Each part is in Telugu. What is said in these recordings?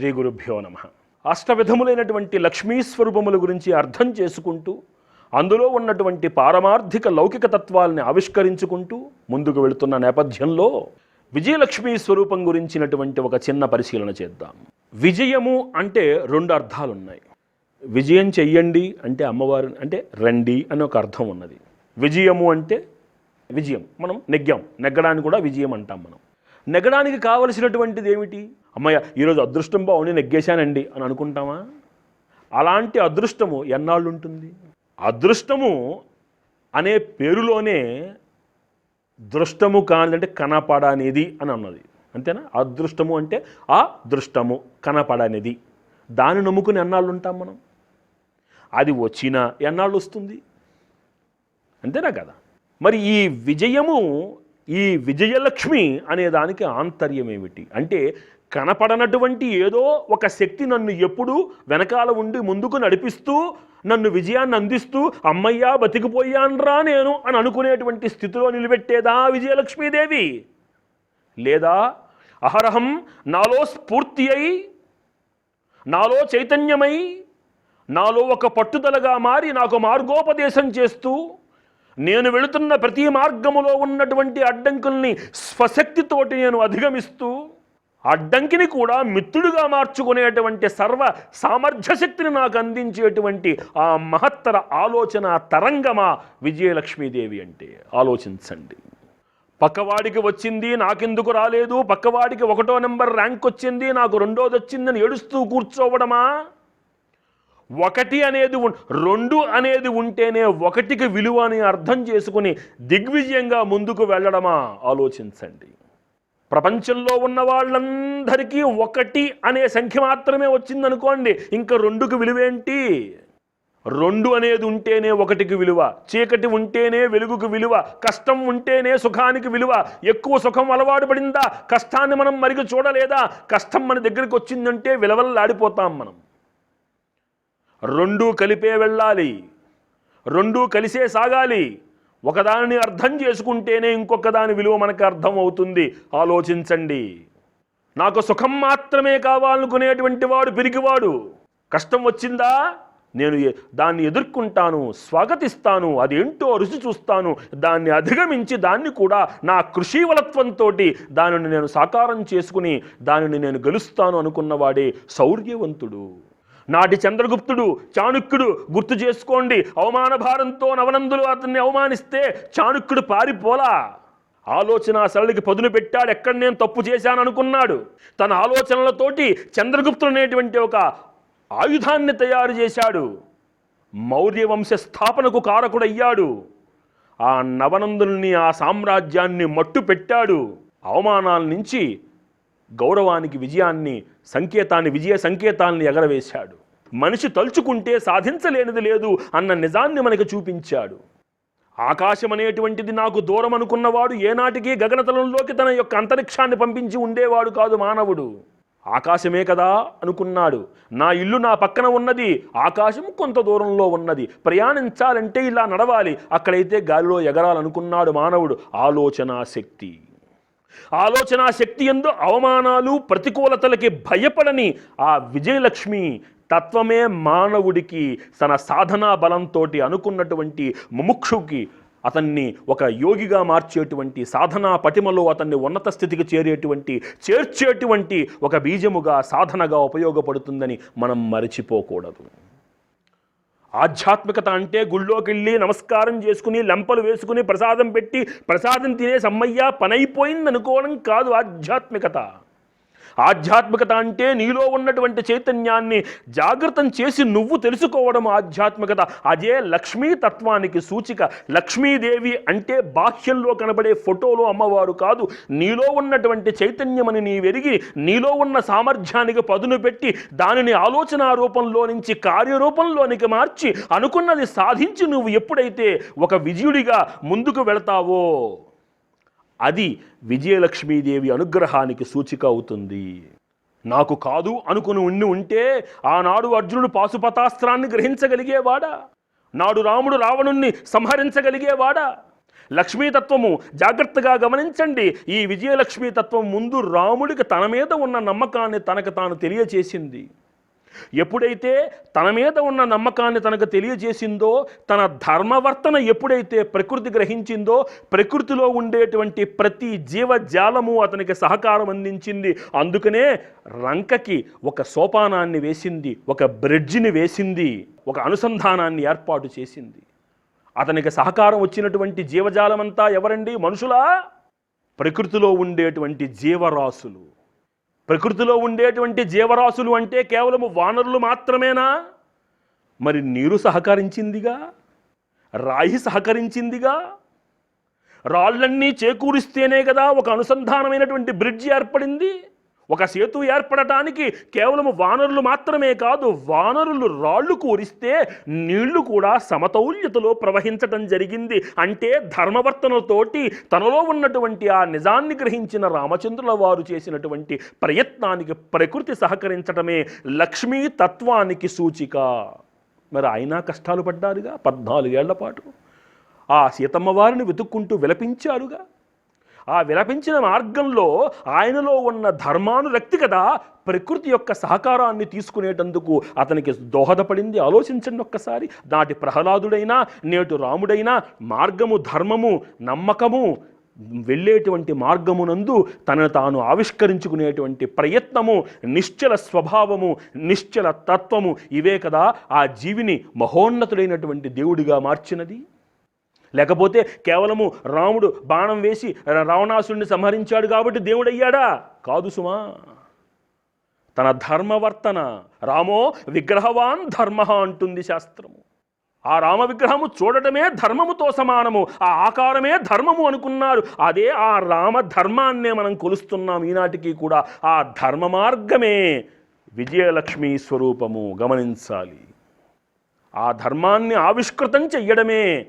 శ్రీ గురుభ్యో నమ. అష్టవిధములైనటువంటి లక్ష్మీ స్వరూపముల గురించి అర్థం చేసుకుంటూ అందులో ఉన్నటువంటి పారమార్థిక లౌకిక తత్వాల్ని ఆవిష్కరించుకుంటూ ముందుకు వెళుతున్న నేపథ్యంలో విజయలక్ష్మీ స్వరూపం గురించినటువంటి ఒక చిన్న పరిశీలన చేద్దాం. విజయము అంటే రెండు అర్థాలు ఉన్నాయి విజయం చెయ్యండి అంటే అమ్మవారు అంటే రండి అని ఒక అర్థం ఉన్నది. విజయము అంటే విజయం మనం నెగ్గాం. నెగ్గడానికి కూడా విజయం అంటాం మనం. నెగడానికి కావలసినటువంటిది ఏమిటి? అమ్మయ్య ఈరోజు అదృష్టం బాగుండి నెగ్గేశానండి అని అనుకుంటామా? అలాంటి అదృష్టము ఎన్నాళ్ళు ఉంటుంది అదృష్టము అనే పేరులోనే దృష్టము కానిదంటే కనపడనేది అని అన్నది. అంతేనా? అదృష్టము అంటే ఆ దృష్టము కనపడనేది. దాన్ని నమ్ముకుని ఎన్నాళ్ళు ఉంటాం మనం? అది వచ్చినా ఎన్నాళ్ళు వస్తుంది అంతేనా కదా? మరి ఈ విజయము ఈ విజయలక్ష్మి అనే దానికి ఆంతర్యం ఏమిటి అంటే కనపడనటువంటి ఏదో ఒక శక్తి నన్ను ఎప్పుడు వెనకాల ఉండి ముందుకు నడిపిస్తూ నన్ను విజయాన్ని అందిస్తూ అమ్మయ్యా బతికిపోయాన్రా నేను అని అనుకునేటువంటి స్థితిలో నిలబెట్టేదా విజయలక్ష్మీదేవి? లేదా అహరహం నాలో స్ఫూర్తి అయి నాలో చైతన్యమై నాలో ఒక పట్టుదలగా మారి నాకు మార్గోపదేశం చేస్తూ నేను వెళుతున్న ప్రతి మార్గములో ఉన్నటువంటి అడ్డంకుల్ని స్వశక్తితోటి నేను అధిగమిస్తూ అడ్డంకిని కూడా మిత్రుడిగా మార్చుకునేటువంటి సర్వ సామర్థ్య శక్తిని నాకు అందించేటువంటి ఆ మహత్తర ఆలోచన తరంగమా విజయలక్ష్మీదేవి అంటే. ఆలోచించండి. పక్కవాడికి వచ్చింది నాకెందుకు రాలేదు? పక్కవాడికి ఒకటో నెంబర్ ర్యాంక్ వచ్చింది నాకు రెండోది వచ్చిందని ఏడుస్తూ కూర్చోవడమా? ఒకటి అనేది రెండు అనేది ఉంటేనే ఒకటికి విలువ అని అర్థం చేసుకుని దిగ్విజయంగా ముందుకు వెళ్ళడమా? ఆలోచించండి. ప్రపంచంలో ఉన్న వాళ్ళందరికీ ఒకటి అనే సంఖ్య మాత్రమే వచ్చిందనుకోండి ఇంకా రెండుకి విలువేంటి? రెండు అనేది ఉంటేనే ఒకటికి విలువ చీకటి ఉంటేనే వెలుగుకు విలువ కష్టం ఉంటేనే సుఖానికి విలువ ఎక్కువ సుఖం అలవాటు పడిందా? కష్టాన్ని మనం మరిగి చూడలేదా? కష్టం మన దగ్గరికి వచ్చిందంటే విలవల్లాడిపోతాం మనం. రెండూ కలిపే వెళ్ళాలి. రెండూ కలిసే సాగాలి. ఒకదానిని అర్థం చేసుకుంటేనే ఇంకొక దాని విలువ మనకు అర్థం అవుతుంది ఆలోచించండి. నాకు సుఖం మాత్రమే కావాలనుకునేటువంటి వాడు పిరికివాడు. కష్టం వచ్చిందా? నేను దాన్ని ఎదుర్కొంటాను స్వాగతిస్తాను అదేంటో రుచి చూస్తాను. దాన్ని అధిగమించి దాన్ని కూడా నా కృషివలత్వంతో దానిని నేను సాకారం చేసుకుని దానిని నేను గెలుస్తాను అనుకున్నవాడే శౌర్యవంతుడు నాటి చంద్రగుప్తుడు చాణుక్యుడు గుర్తు చేసుకోండి. అవమాన భారంతో నవనందులు అతన్ని అవమానిస్తే చాణుక్యుడు పారిపోలా. ఆలోచన సరళికి పదును పెట్టాడు. ఎక్కడ నేను తప్పు చేశాను అనుకున్నాడు తన ఆలోచనలతోటి చంద్రగుప్తుడు అనేటువంటి ఒక ఆయుధాన్ని తయారు చేశాడు. మౌర్య వంశ స్థాపనకు కారకుడయ్యాడు. ఆ నవనందుల్ని ఆ సామ్రాజ్యాన్ని మట్టు పెట్టాడు అవమానాల నుంచి గౌరవానికి విజయాన్ని సంకేతాన్ని విజయ సంకేతాన్ని ఎగరవేశాడు. మనిషి తలుచుకుంటే సాధించలేనిది లేదు అన్న నిజాన్ని మనకు చూపించాడు. ఆకాశం అనేటువంటిది నాకు దూరం అనుకున్నవాడు ఏనాటికి గగనతలంలోకి తన యొక్క అంతరిక్షాన్ని పంపించి ఉండేవాడు కాదు మానవుడు. ఆకాశమే కదా అనుకున్నాడు. నా ఇల్లు నా పక్కన ఉన్నది ఆకాశం కొంత దూరంలో ఉన్నది. ప్రయాణించాలంటే ఇలా నడవాలి. అక్కడైతే గాలిలో ఎగరాలనుకున్నాడు మానవుడు. ఆలోచనా శక్తి. ఆలోచన శక్తి ఎందు అవమానాలు ప్రతికూలతలకి భయపడని ఆ విజయలక్ష్మి తత్వమే మానవుడికి తన సాధనా బలంతో అనుకున్నటువంటి ముముక్షుకి అతన్ని ఒక యోగిగా మార్చేటువంటి సాధనా పటిమలో అతన్ని ఉన్నత స్థితికి చేరేటువంటి చేర్చేటువంటి ఒక బీజముగా సాధనగా ఉపయోగపడుతుందని మనం మరచిపోకూడదు. ఆధ్యాత్మికత అంటే గుళ్ళోకి వెళ్ళి నమస్కారం చేసుకుని లంపలు వేసుకుని ప్రసాదం పెట్టి ప్రసాదం తినే సమ్మయ్య పనైపోయింది అనుకోవడం కాదు ఆధ్యాత్మికత. ఆధ్యాత్మికత అంటే నీలో ఉన్నటువంటి చైతన్యాన్ని జాగృతం చేసి నువ్వు తెలుసుకోవడం ఆధ్యాత్మికత. అదే లక్ష్మీ తత్వానికి సూచిక. లక్ష్మీదేవి అంటే బాహ్యంలో కనబడే ఫోటోలో అమ్మవారు కాదు. నీలో ఉన్నటువంటి చైతన్యమని నీ వెరిగి నీలో ఉన్న సామర్థ్యానికి పదును పెట్టి దానిని ఆలోచన రూపంలో నుంచి కార్యరూపంలోనికి మార్చి అనుకున్నది సాధించి నువ్వు ఎప్పుడైతే ఒక విజయుడిగా ముందుకు వెళతావో అది విజయలక్ష్మీదేవి అనుగ్రహానికి సూచిక అవుతుంది. నాకు కాదు అనుకుని ఉండి ఉంటే ఆనాడు అర్జునుడు పాశుపతాస్త్రాన్ని గ్రహించగలిగేవాడా? నాడు రాముడు రావణుణ్ణి సంహరించగలిగేవాడా? లక్ష్మీతత్వము జాగ్రత్తగా గమనించండి. ఈ విజయలక్ష్మీ తత్వం ముందు రాముడికి తన మీద ఉన్న నమ్మకాన్ని తనకు తాను తెలియచేసింది. ఎప్పుడైతే తన మీద ఉన్న నమ్మకాన్ని తనకు తెలియజేసిందో తన ధర్మవర్తన ఎప్పుడైతే ప్రకృతి గ్రహించిందో ప్రకృతిలో ఉండేటువంటి ప్రతి జీవజాలము అతనికి సహకారం అందించింది. అందుకనే రంకకి ఒక సోపానాన్ని వేసింది ఒక బ్రిడ్జిని వేసింది ఒక అనుసంధానాన్ని ఏర్పాటు చేసింది. అతనికి సహకారం వచ్చినటువంటి జీవజాలమంతా ఎవరండి? మనుషులా? ప్రకృతిలో ఉండేటువంటి జీవరాశులు. ప్రకృతిలో ఉండేటువంటి జీవరాశులు అంటే కేవలము వానరులు మాత్రమేనా? మరి నీరు సహకరించిందిగా? రాయి సహకరించిందిగా? రాళ్ళన్నీ చేకూరిస్తేనే కదా ఒక అనుసంధానమైనటువంటి బ్రిడ్జ్ ఏర్పడింది? ఒక సేతు ఏర్పడటానికి కేవలం వానరులు మాత్రమే కాదు వానరులు రాళ్ళు కూరిస్తే నీళ్ళు కూడా సమతౌల్యతలో ప్రవహించటం జరిగింది. అంటే ధర్మవర్తనతోటి తనలో ఉన్నటువంటి ఆ నిజాన్ని గ్రహించిన రామచంద్రుల వారు చేసినటువంటి ప్రయత్నానికి ప్రకృతి సహకరించటమే లక్ష్మీ తత్వానికి సూచిక. మరి ఆయన కష్టాలు పడ్డారుగా పద్నాలుగేళ్ళ పాటు. ఆ సీతమ్మవారిని వెతుక్కుంటూ విలపించారుగా. ఆ విలపించిన మార్గంలో ఆయనలో ఉన్న ధర్మానురక్తి కదా ప్రకృతి యొక్క సహకారాన్ని తీసుకునేటందుకు అతనికి దోహదపడింది. ఆలోచించండి ఒక్కసారి. నాటి ప్రహ్లాదుడైనా నేటు రాముడైనా మార్గము ధర్మము నమ్మకము వెళ్ళేటువంటి మార్గమునందు తనను తాను ఆవిష్కరించుకునేటువంటి ప్రయత్నము నిశ్చల స్వభావము నిశ్చల తత్వము ఇవే కదా ఆ జీవిని మహోన్నతుడైనటువంటి దేవుడిగా మార్చినది. లేకపోతే కేవలము రాముడు బాణం వేసి రావణాసుడిని సంహరించాడు కాబట్టి దేవుడయ్యాడా? కాదు సుమా. తన ధర్మవర్తన రామో విగ్రహవాన్ ధర్మ అంటుంది శాస్త్రము. ఆ రామ విగ్రహము చూడటమే ధర్మముతో సమానము ఆ ఆకారమే ధర్మము అనుకున్నారు. అదే ఆ రామ ధర్మాన్నే మనం కొలుస్తున్నాం ఈనాటికి కూడా. ఆ ధర్మ మార్గమే విజయలక్ష్మి స్వరూపము. గమనించాలి. ఆ ధర్మాన్ని ఆవిష్కృతం చెయ్యడమే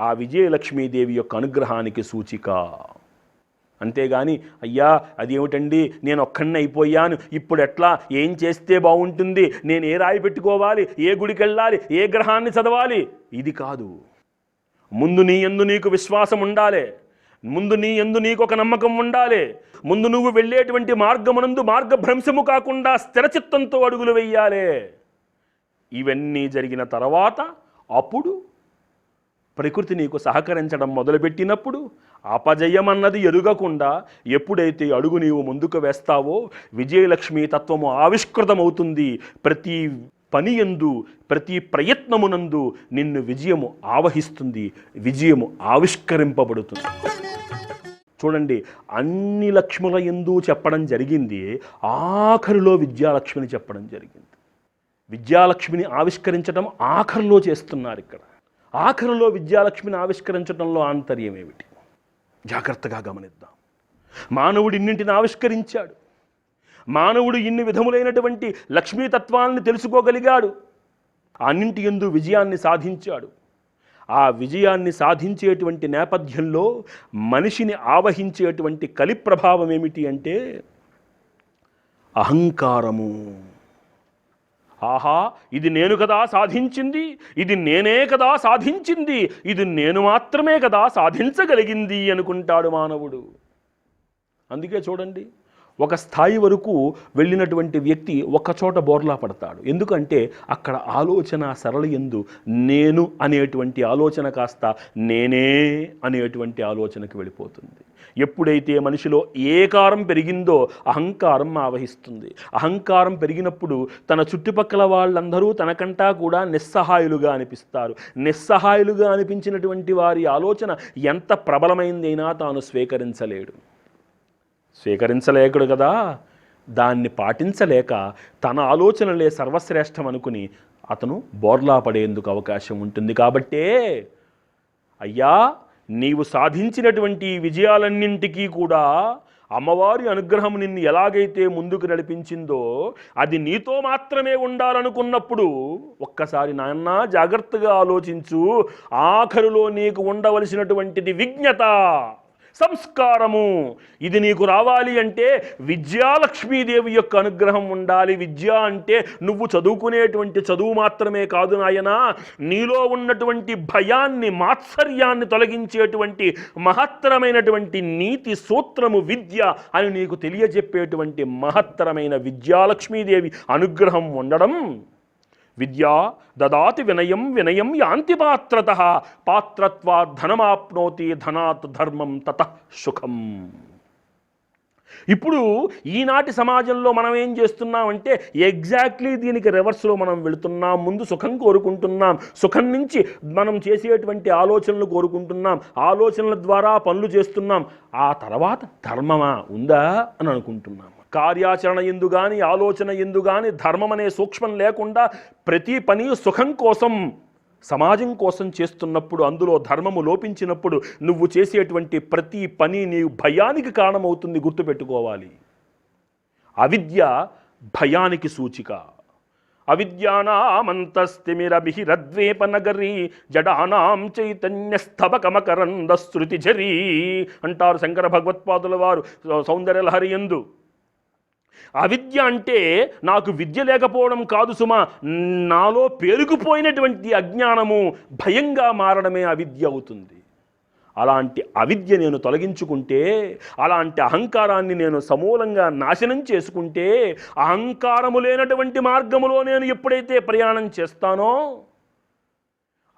ఆ విజయలక్ష్మీదేవి యొక్క అనుగ్రహానికి సూచిక. అంతేగాని అయ్యా అదేమిటండి? నేను ఒక్కడిని అయిపోయాను. ఇప్పుడు ఎట్లా? ఏం చేస్తే బాగుంటుంది? నేను ఏ రాయి పెట్టుకోవాలి? ఏ గుడికి వెళ్ళాలి? ఏ గ్రహాన్ని చదవాలి? ఇది కాదు. ముందు నీ ఎందు నీకు విశ్వాసం ఉండాలి. ముందు నీ ఎందు నీకు ఒక నమ్మకం ఉండాలి. ముందు నువ్వు వెళ్ళేటువంటి మార్గమునందు మార్గభ్రంశము కాకుండా స్థిరచిత్తంతో అడుగులు వెయ్యాలి ఇవన్నీ జరిగిన తర్వాత అప్పుడు ప్రకృతి నీకు సహకరించడం మొదలుపెట్టినప్పుడు అపజయమన్నది ఎరుగకుండా ఎప్పుడైతే అడుగు నీవు ముందుకు వేస్తావో విజయలక్ష్మి తత్వము ఆవిష్కృతమవుతుంది. ప్రతి పని ఎందు ప్రతి ప్రయత్నమునందు నిన్ను విజయము ఆవహిస్తుంది. విజయము ఆవిష్కరింపబడుతుంది. చూడండి అన్ని లక్ష్ముల ఎందు చెప్పడం జరిగింది. ఆఖరిలో విద్యాలక్ష్మిని చెప్పడం జరిగింది. విద్యాలక్ష్మిని ఆవిష్కరించడం ఆఖరిలో చేస్తున్నారు ఇక్కడ. ఆఖరిలో విద్యాలక్ష్మిని ఆవిష్కరించడంలో ఆంతర్యం ఏమిటి? జాగ్రత్తగా గమనిద్దాం. మానవుడు ఇన్నింటిని ఆవిష్కరించాడు? మానవుడు ఇన్ని విధములైనటువంటి లక్ష్మీతత్వాన్ని తెలుసుకోగలిగాడు? అన్నింటి ఎందు విజయాన్ని సాధించాడు. ఆ విజయాన్ని సాధించేటువంటి నేపథ్యంలో మనిషిని ఆవహించేటువంటి కలి ప్రభావం ఏమిటి అంటే అహంకారము. ఆహా ఇది నేను కదా సాధించింది ఇది నేనే కదా సాధించింది ఇది నేను మాత్రమే కదా సాధించగలిగింది అనుకుంటాడు మానవుడు. అందుకే చూడండి ఒక స్థాయి వరకు వెళ్ళినటువంటి వ్యక్తి ఒకచోట బోర్లా పడతాడు. ఎందుకంటే అక్కడ ఆలోచన సరళ ఎందు నేను అనేటువంటి ఆలోచన కాస్త నేనే అనేటువంటి ఆలోచనకు వెళ్ళిపోతుంది. ఎప్పుడైతే మనిషిలో ఏకారం పెరిగిందో అహంకారం ఆవహిస్తుంది. అహంకారం పెరిగినప్పుడు తన చుట్టుపక్కల వాళ్ళందరూ తనకంటా కూడా నిస్సహాయులుగా అనిపిస్తారు. నిస్సహాయులుగా అనిపించినటువంటి వారి ఆలోచన ఎంత ప్రబలమైందైనా తాను స్వీకరించలేడు. స్వీకరించలేకుడు కదా. దాన్ని పాటించలేక తన ఆలోచనలే సర్వశ్రేష్టం అనుకుని అతను బోర్లా పడేందుకు అవకాశం ఉంటుంది కాబట్టే అయ్యా నీవు సాధించినటువంటి విజయాలన్నింటికీ కూడా అమ్మవారి అనుగ్రహం నిన్ను ఎలాగైతే ముందుకు నడిపించిందో అది నీతో మాత్రమే ఉండాలనుకున్నప్పుడు ఒక్కసారి నాన్న జాగ్రత్తగా ఆలోచించు. ఆఖరులో నీకు ఉండవలసినటువంటిది విజ్ఞత. సంస్కారము. ఇది నీకు రావాలి అంటే విద్యాలక్ష్మీదేవి యొక్క అనుగ్రహం ఉండాలి. విద్య అంటే నువ్వు చదువుకునేటువంటి చదువు మాత్రమే కాదు నాయన. నీలో ఉన్నటువంటి భయాన్ని మాత్సర్యాన్ని తొలగించేటువంటి మహత్తరమైనటువంటి నీతి సూత్రము విద్య అని నీకు తెలియజెప్పేటువంటి మహత్తరమైన విద్యాలక్ష్మీదేవి అనుగ్రహం ఉండడం విద్యా దదాతి వినయం వినయం యాంతి పాత్రత పాత్రత్వా ధనమాప్నోతి ధనాత్ ధర్మం తత సుఖం. ఇప్పుడు ఈనాటి సమాజంలో మనం ఏం చేస్తున్నామంటే ఎగ్జాక్ట్లీ దీనికి రివర్స్లో మనం వెళుతున్నాం ముందు సుఖం కోరుకుంటున్నాం సుఖం నుంచి మనం చేసేటువంటి ఆలోచనలు కోరుకుంటున్నాం ఆలోచనల ద్వారా పనులు చేస్తున్నాం. ఆ తర్వాత ధర్మమా ఉందా అని అనుకుంటున్నాం కార్యాచరణ ఎందు కానీ ఆలోచన ఎందు కానీ ధర్మం అనే సూక్ష్మం లేకుండా ప్రతి పని సుఖం కోసం సమాజం కోసం చేస్తున్నప్పుడు అందులో ధర్మము లోపించినప్పుడు నువ్వు చేసేటువంటి ప్రతి పని నీ భయానికి కారణమవుతుంది గుర్తుపెట్టుకోవాలి. అవిద్య భయానికి సూచిక. అవిద్యానామంతస్తిమిరభిరద్వేపనగరీ జడానాం చైతన్య స్తబకమకరంద శృతి జరీ అంటారు శంకర భగవత్పాదుల వారు సౌందర్యలహరి ఎందు. అవిద్య అంటే నాకు విద్య లేకపోవడం కాదు సుమా. నాలో పేరుకుపోయినటువంటి అజ్ఞానము భయంగా మారడమే అవిద్య అవుతుంది. అలాంటి అవిద్య నేను తొలగించుకుంటే అలాంటి అహంకారాన్ని నేను సమూలంగా నాశనం చేసుకుంటే అహంకారము లేనటువంటి మార్గములో నేను ఎప్పుడైతే ప్రయాణం చేస్తానో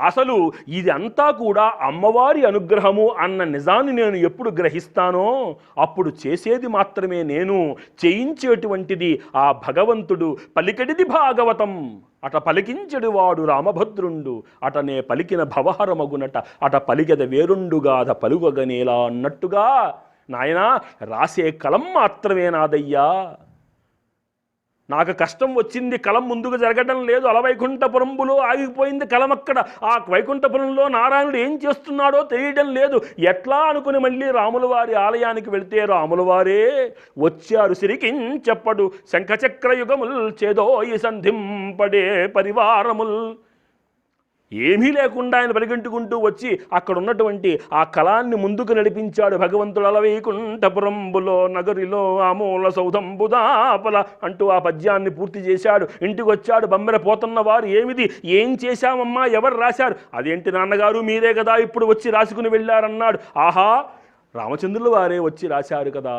అసలు ఇది అంతా కూడా అమ్మవారి అనుగ్రహము అన్న నిజాన్ని నేను ఎప్పుడు గ్రహిస్తానో అప్పుడు చేసేది మాత్రమే నేను చేయించేటువంటిది ఆ భగవంతుడు పలికడిది భాగవతం. అట పలికించడు వాడు రామభద్రుండు అటనే పలికిన భవహరమగునట అట పలికెద వేరుండుగాధ పలుగగనేలా అన్నట్టుగా. నాయనా రాసే కలం మాత్రమే నాదయ్యా. నాకు కష్టం వచ్చింది కలం ముందుకు జరగడం లేదు అలవైకుంఠపురంబులో ఆగిపోయింది కలం అక్కడ. ఆ వైకుంఠపురంలో నారాయణుడు ఏం చేస్తున్నాడో తెలియడం లేదు. ఎట్లా అనుకుని మళ్ళీ రాముల వారి ఆలయానికి వెళితే రాముల వారే వచ్చారు సిరికించెప్పడు శంఖచక్ర యుగముల్ ఈ సంధింపడే పరివారముల్. ఏమీ లేకుండా ఆయన పరిగెంటుకుంటూ వచ్చి అక్కడ ఉన్నటువంటి ఆ కళాన్ని ముందుకు నడిపించాడు భగవంతుడు అలవైకుంఠపురంబులో నగరిలో ఆమూల సౌధంబుదాపల అంటూ ఆ పద్యాన్ని పూర్తి చేశాడు. ఇంటికి వచ్చాడు. బమ్మెర పోతున్న వారు ఏమిది? ఏం చేశామమ్మా ఎవరు రాశారు? అదేంటి నాన్నగారు? మీరే కదా ఇప్పుడు వచ్చి రాసుకుని వెళ్ళారన్నాడు. ఆహా! రామచంద్రుల వారే వచ్చి రాశారు కదా.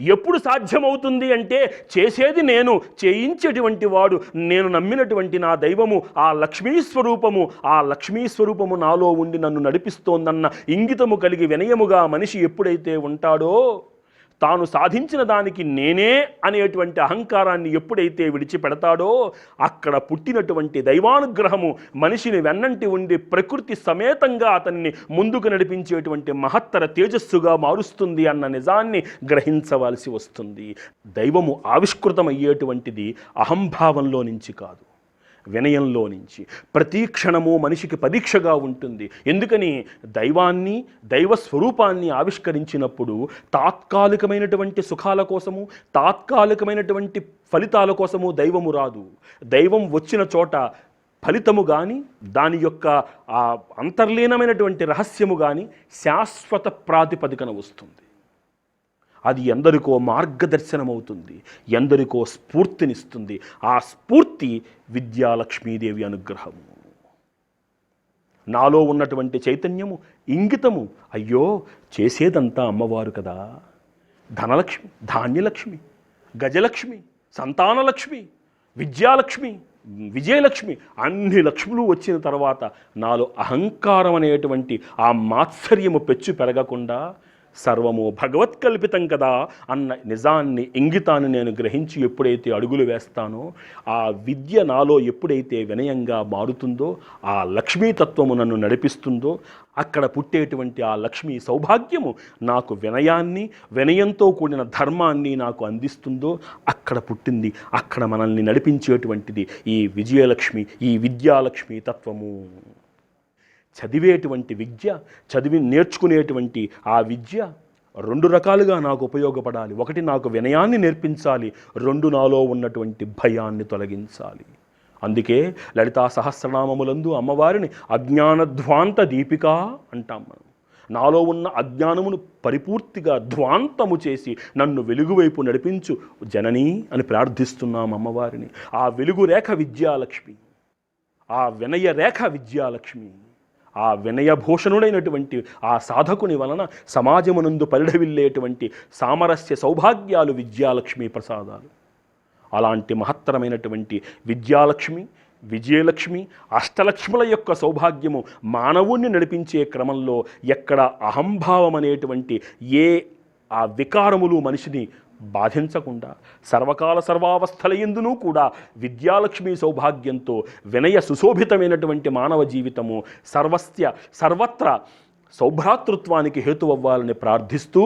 ఎప్పుడు సాధ్యమవుతుంది అంటే చేసేది నేను చేయించేటువంటి వాడు నేను నమ్మినటువంటి నా దైవము ఆ లక్ష్మీ స్వరూపము ఆ లక్ష్మీ స్వరూపము నాలో ఉండి నన్ను నడిపిస్తోందన్న ఇంగితము కలిగి వినయముగా మనిషి ఎప్పుడైతే ఉంటాడో తాను సాధించిన దానికి నేనే అనేటువంటి అహంకారాన్ని ఎప్పుడైతే విడిచిపెడతాడో అక్కడ పుట్టినటువంటి దైవానుగ్రహము మనిషిని వెన్నంటి ఉండి ప్రకృతి సమేతంగా అతన్ని ముందుకు నడిపించేటువంటి మహత్తర తేజస్సుగా మారుస్తుంది అన్న నిజాన్ని గ్రహించవలసి వస్తుంది. దైవము ఆవిష్కృతమయ్యేటువంటిది అహంభావంలో నుంచి కాదు. వినయంలో నుంచి. ప్రతి క్షణము మనిషికి పరీక్షగా ఉంటుంది. ఎందుకని? దైవాన్ని దైవ స్వరూపాన్ని ఆవిష్కరించినప్పుడు తాత్కాలికమైనటువంటి సుఖాల కోసము తాత్కాలికమైనటువంటి ఫలితాల కోసము దైవము రాదు. దైవం వచ్చిన చోట ఫలితము కానీ దాని యొక్క ఆ అంతర్లీనమైనటువంటి రహస్యము కానీ శాశ్వత ప్రాతిపదికన వస్తుంది. అది ఎందరికో మార్గదర్శనం అవుతుంది ఎందరికో స్ఫూర్తినిస్తుంది. ఆ స్ఫూర్తి విద్యాలక్ష్మీదేవి అనుగ్రహము. నాలో ఉన్నటువంటి చైతన్యము ఇంగితము అయ్యో చేసేదంతా అమ్మవారు కదా. ధనలక్ష్మి ధాన్యలక్ష్మి గజలక్ష్మి సంతానలక్ష్మి విద్యాలక్ష్మి విజయలక్ష్మి అన్ని లక్ష్ములు వచ్చిన తర్వాత నాలో అహంకారం అనేటువంటి ఆ మాత్సర్యము పెచ్చు పెరగకుండా సర్వము భగవత్కల్పితం కదా అన్న నిజాన్ని ఇంగితాన్ని నేను గ్రహించి ఎప్పుడైతే అడుగులు వేస్తానో ఆ విద్య నాలో ఎప్పుడైతే వినయంగా మారుతుందో ఆ లక్ష్మీతత్వము నన్ను నడిపిస్తుందో అక్కడ పుట్టేటువంటి ఆ లక్ష్మీ సౌభాగ్యము నాకు వినయాన్ని వినయంతో కూడిన ధర్మాన్ని నాకు అందిస్తుందో అక్కడ పుట్టింది అక్కడ మనల్ని నడిపించేటువంటిది ఈ విజయలక్ష్మి ఈ విద్యాలక్ష్మి తత్వము. చదివేటువంటి విద్య చదివి నేర్చుకునేటువంటి ఆ విద్య రెండు రకాలుగా నాకు ఉపయోగపడాలి. ఒకటి నాకు వినయాన్ని నేర్పించాలి రెండు నాలో ఉన్నటువంటి భయాన్ని తొలగించాలి. అందుకే లలితా సహస్రనామములందు అమ్మవారిని అజ్ఞానధ్వాంత దీపిక అంటాం మనం. నాలో ఉన్న అజ్ఞానమును పరిపూర్తిగా ధ్వాంతము చేసి నన్ను వెలుగువైపు నడిపించు జననీ అని ప్రార్థిస్తున్నాం అమ్మవారిని. ఆ వెలుగు రేఖ విద్యాలక్ష్మి ఆ వినయ రేఖ విద్యాలక్ష్మి. ఆ వినయభూషణుడైనటువంటి ఆ సాధకుని వలన సమాజమునందు పరిడవిల్లేటువంటి సామరస్య సౌభాగ్యాలు విద్యాలక్ష్మి ప్రసాదాలు. అలాంటి మహత్తరమైనటువంటి విద్యాలక్ష్మి విజయలక్ష్మి అష్టలక్ష్ముల యొక్క సౌభాగ్యము మానవుణ్ణి నడిపించే క్రమంలో ఎక్కడ అహంభావం అనేటువంటి ఏ ఆ వికారములు మనిషిని బాధించకుండా సర్వకాల సర్వావస్థలయందునూ కూడా విద్యాలక్ష్మి సౌభాగ్యంతో వినయ సుశోభితమైనటువంటి మానవ జీవితము సర్వస్య సర్వత్ర సౌభ్రాతృత్వానికి హేతువవ్వాలని ప్రార్థిస్తూ